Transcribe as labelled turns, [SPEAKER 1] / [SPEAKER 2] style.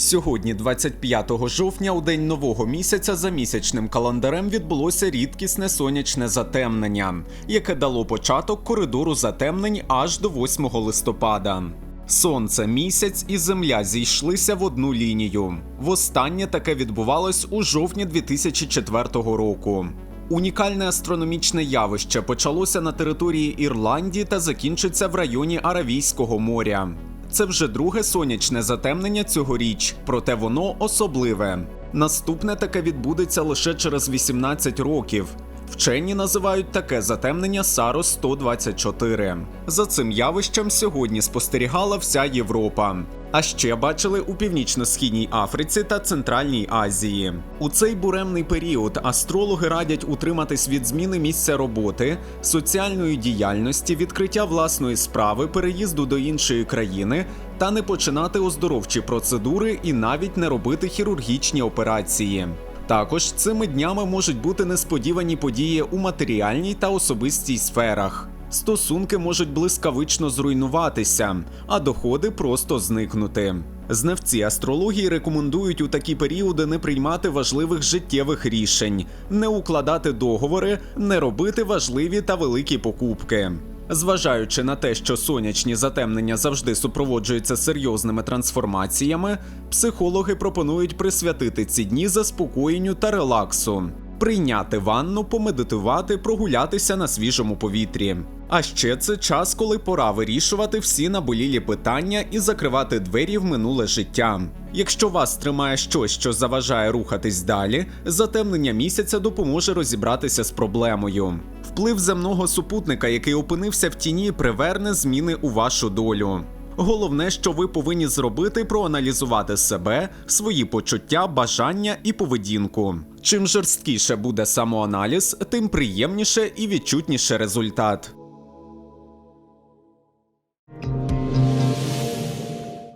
[SPEAKER 1] Сьогодні, 25 жовтня, у день нового місяця, за місячним календарем відбулося рідкісне сонячне затемнення, яке дало початок коридору затемнень аж до 8 листопада. Сонце, місяць і земля зійшлися в одну лінію. Востаннє таке відбувалось у жовтні 2004 року. Унікальне астрономічне явище почалося на території Ірландії та закінчиться в районі Аравійського моря. Це вже друге сонячне затемнення цьогоріч, проте воно особливе. Наступне таке відбудеться лише через 18 років. Вчені називають таке затемнення Саро 124. За цим явищем сьогодні спостерігала вся Європа. А ще бачили у північно-східній Африці та Центральній Азії. У цей буремний період астрологи радять утриматись від зміни місця роботи, соціальної діяльності, відкриття власної справи, переїзду до іншої країни та не починати оздоровчі процедури і навіть не робити хірургічні операції. Також цими днями можуть бути несподівані події у матеріальній та особистій сферах. Стосунки можуть блискавично зруйнуватися, а доходи просто зникнути. Знавці астрології рекомендують у такі періоди не приймати важливих життєвих рішень, не укладати договори, не робити важливі та великі покупки. Зважаючи на те, що сонячні затемнення завжди супроводжуються серйозними трансформаціями, психологи пропонують присвятити ці дні заспокоєнню та релаксу, прийняти ванну, помедитувати, прогулятися на свіжому повітрі. А ще це час, коли пора вирішувати всі наболілі питання і закривати двері в минуле життя. Якщо вас тримає щось, що заважає рухатись далі, затемнення місяця допоможе розібратися з проблемою. Вплив земного супутника, який опинився в тіні, приверне зміни у вашу долю. Головне, що ви повинні зробити, проаналізувати себе, свої почуття, бажання і поведінку. Чим жорсткіше буде самоаналіз, тим приємніше і відчутніше результат.